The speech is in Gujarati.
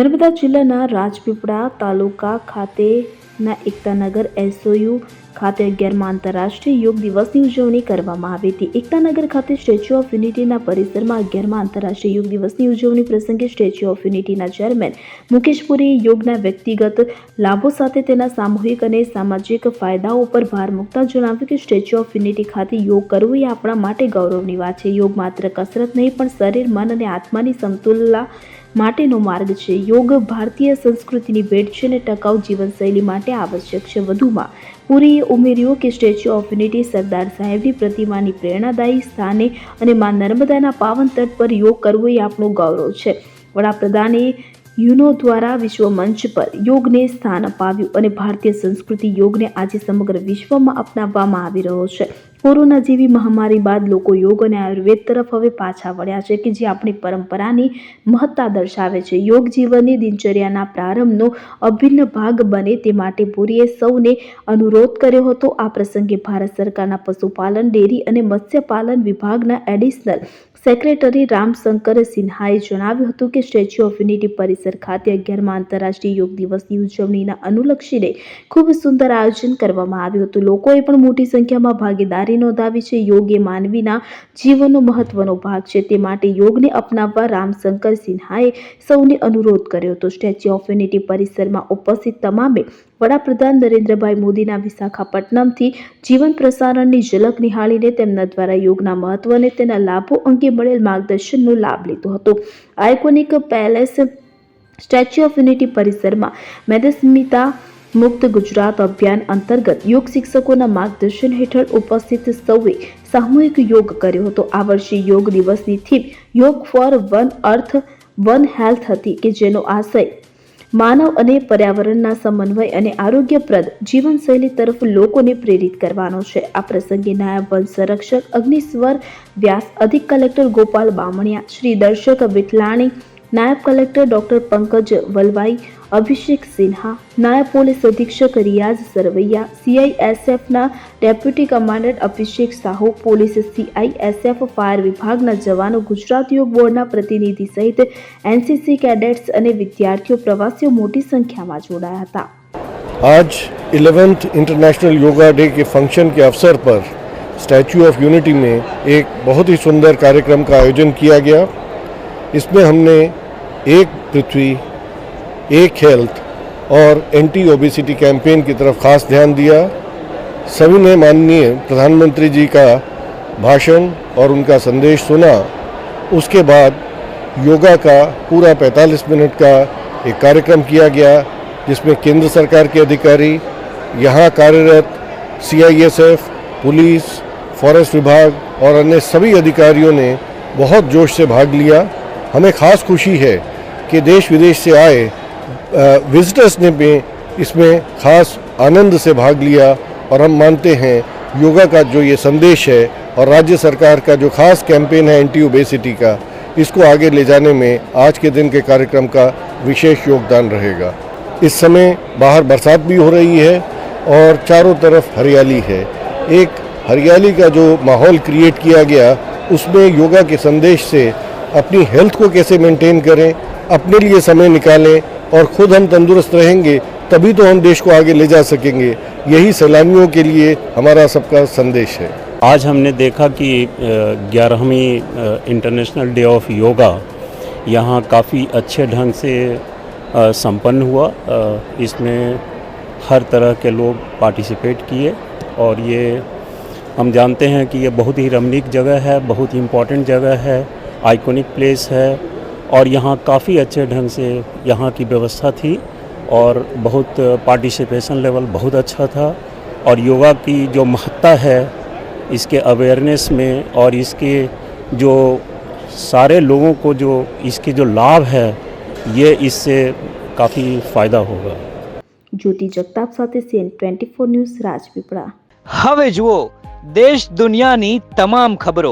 નર્મદા જિલ્લાના રાજપીપળા તાલુકા ખાતેના એકતાનગર એસઓયુ ખાતે અગિયારમાં આંતરરાષ્ટ્રીય યોગ દિવસની ઉજવણી કરવામાં આવી હતી. એકતાનગર ખાતે સ્ટેચ્યુ ઓફ યુનિટીના પરિસરમાં અગિયારમાં આંતરરાષ્ટ્રીય યોગ દિવસની ઉજવણી પ્રસંગે સ્ટેચ્યુ ઓફ યુનિટીના ચેરમેન મુકેશ પુરીએ યોગના વ્યક્તિગત લાભો સાથે તેના સામૂહિક અને સામાજિક ફાયદાઓ પર ભાર મૂકતા જણાવ્યું કે સ્ટેચ્યુ ઓફ યુનિટી ખાતે યોગ કરવું એ આપણા માટે ગૌરવની વાત છે. યોગ માત્ર કસરત નહીં, પણ શરીર, મન અને આત્માની સમતુલા માટેનો માર્ગ છે. યોગ ભારતીય સંસ્કૃતિની ભેટ છે અને ટકાઉ જીવનશૈલી માટે આવશ્યક છે. વધુમાં, પુરીએ ઉમેર્યું કે સ્ટેચ્યુ ઓફ યુનિટી સરદાર સાહેબની પ્રતિમાની પ્રેરણાદાયી સ્થાને અને મા નર્મદાના પાવન તટ પર યોગ કરવો એ આપણું ગૌરવ છે. વડાપ્રધાને યુનો દ્વારા વિશ્વ મંચ પર યોગને સ્થાન અપાવ્યું અને ભારતીય સંસ્કૃતિ યોગને આજે સમગ્ર વિશ્વમાં અપનાવવામાં આવી રહ્યો છે. કોરોના જેવી મહામારી બાદ લોકો યોગ અને આયુર્વેદ તરફ હવે પાછા વળ્યા છે કે જે આપણી પરંપરાની મહત્તા દર્શાવે છે. યોગ જીવનની દિનચર્યાના પ્રારંભનો અભિન્ન ભાગ બને તે માટે પુરીએ સૌને અનુરોધ કર્યો હતો. આ પ્રસંગે ભારત સરકારના પશુપાલન, ડેરી અને મત્સ્યપાલન વિભાગના એડિશનલ સેક્રેટરી રામશંકર સિન્હાએ જણાવ્યું હતું કે સ્ટેચ્યુ ઓફ યુનિટી પરિસર ખાતે અગિયારમાં આંતરરાષ્ટ્રીય યોગ દિવસની ઉજવણીના અનુલક્ષીને ખૂબ સુંદર આયોજન કરવામાં આવ્યું હતું. લોકોએ પણ મોટી સંખ્યામાં ભાગીદારી નોંધાવી છે. યોગ એ માનવીના જીવનનો મહત્વનો ભાગ છે. તે માટે યોગને અપનાવવા રામશંકર સિન્હાએ સૌને અનુરોધ કર્યો હતો. સ્ટેચ્યુ ઓફ યુનિટી પરિસરમાં ઉપસ્થિત તમામે વડાપ્રધાન નરેન્દ્રભાઈ મોદીના વિશાખાપટ્ટનમથી જીવન પ્રસારણની ઝલક નિહાળીને તેમના દ્વારા યોગના મહત્વ અને તેના લાભો અંગે મળેલ માર્ગદર્શનનો લાભ લીધો હતો. Iconic palace statue of unity પરિસરમાં મેદસ્મિતા મુક્ત ગુજરાત અભિયાન અંતર્ગત યોગ શિક્ષકોના માર્ગદર્શન હેઠળ ઉપસ્થિત સૌએ સામૂહિક યોગ કર્યો હતો. આ વર્ષે યોગ દિવસની theme yog for one earth one health હતી કે જેનો આશય માનવ અને પર્યાવરણના સમન્વય અને આરોગ્યપ્રદ જીવનશૈલી તરફ લોકોને પ્રેરિત કરવાનો છે. આ પ્રસંગે નાયબ વન સંરક્ષક અગ્નિશ્વર વ્યાસ, અધિક કલેક્ટર ગોપાલ બામણિયા, શ્રી દર્શક વિઠલાણી નાયબ કલેક્ટર ડોક્ટર પંકજ વલવાઈ અભિષેક સિન્હા નાયબ પોલીસ અધિક્ષક Riyaz Sarvaiya સીઆઈએસએફના deputy commandant Abhishek Sahu police CISF fire વિભાગના જવાનો ગુજરાત યોગ બોર્ડના પ્રતિનિધિ સહિત એનસીસી કેડેટ્સ અને વિદ્યાર્થીઓ પ્રવાસીઓ મોટી સંખ્યામાં જોડાયા હતા आज 11th इंटरनेशनल योगा डे के फंक्शन के अवसर पर स्टैचू ऑफ यूनिटी में एक बहुत ही सुंदर कार्यक्रम का आयोजन किया गया इसमें हमने एक पृथ्वी, एक हेल्थ और एंटी ओबेसिटी कैंपेन की तरफ़ खास ध्यान दिया। सभी ने माननीय प्रधानमंत्री जी का भाषण और उनका संदेश सुना। उसके बाद योगा का पूरा 45 मिनट का एक कार्यक्रम किया गया, जिसमें केंद्र सरकार के अधिकारी, यहाँ कार्यरत सीआईएसएफ पुलिस, फॉरेस्ट विभाग और अन्य सभी अधिकारियों ने बहुत जोश से भाग लिया। हमें खास खुशी है कि देश विदेश से आए विजिटर्स ने भी इसमें खास आनंद से भाग लिया और हम मानते हैं योगा का जो ये संदेश है और राज्य सरकार का जो खास कैंपेन है एंटी ओबेसिटी का, इसको आगे ले जाने में आज के दिन के कार्यक्रम का विशेष योगदान रहेगा। इस समय बाहर बरसात भी हो रही है और चारों तरफ़ हरियाली है। एक हरियाली का जो माहौल क्रिएट किया गया, उसमें योगा के संदेश से अपनी हेल्थ को कैसे मेंटेन करें, अपने लिए समय निकालें और खुद हम तंदुरुस्त रहेंगे, तभी तो हम देश को आगे ले जा सकेंगे। यही सैलानियों के लिए हमारा सबका संदेश है। आज हमने देखा कि ग्यारहवीं इंटरनेशनल डे ऑफ़ योगा यहाँ काफ़ी अच्छे ढंग से संपन्न हुआ। इसमें हर तरह के लोग पार्टिसिपेट किए और ये हम जानते हैं कि ये बहुत ही रमणीक जगह है, बहुत ही इम्पोर्टेंट जगह है। आइकॉनिक प्लेस है और यहाँ काफ़ी अच्छे ढंग से यहाँ की व्यवस्था थी और बहुत पार्टिसिपेशन लेवल बहुत अच्छा था और योगा की जो महत्ता है इसके अवेयरनेस में और इसके जो सारे लोगों को जो इसके जो लाभ है ये इससे काफ़ी फ़ायदा होगा જ્યોતિ જગતાપ સાથે CN twenty four news Rajpipla હવે જુઓ દેશ દુનિયાની તમામ ખબરો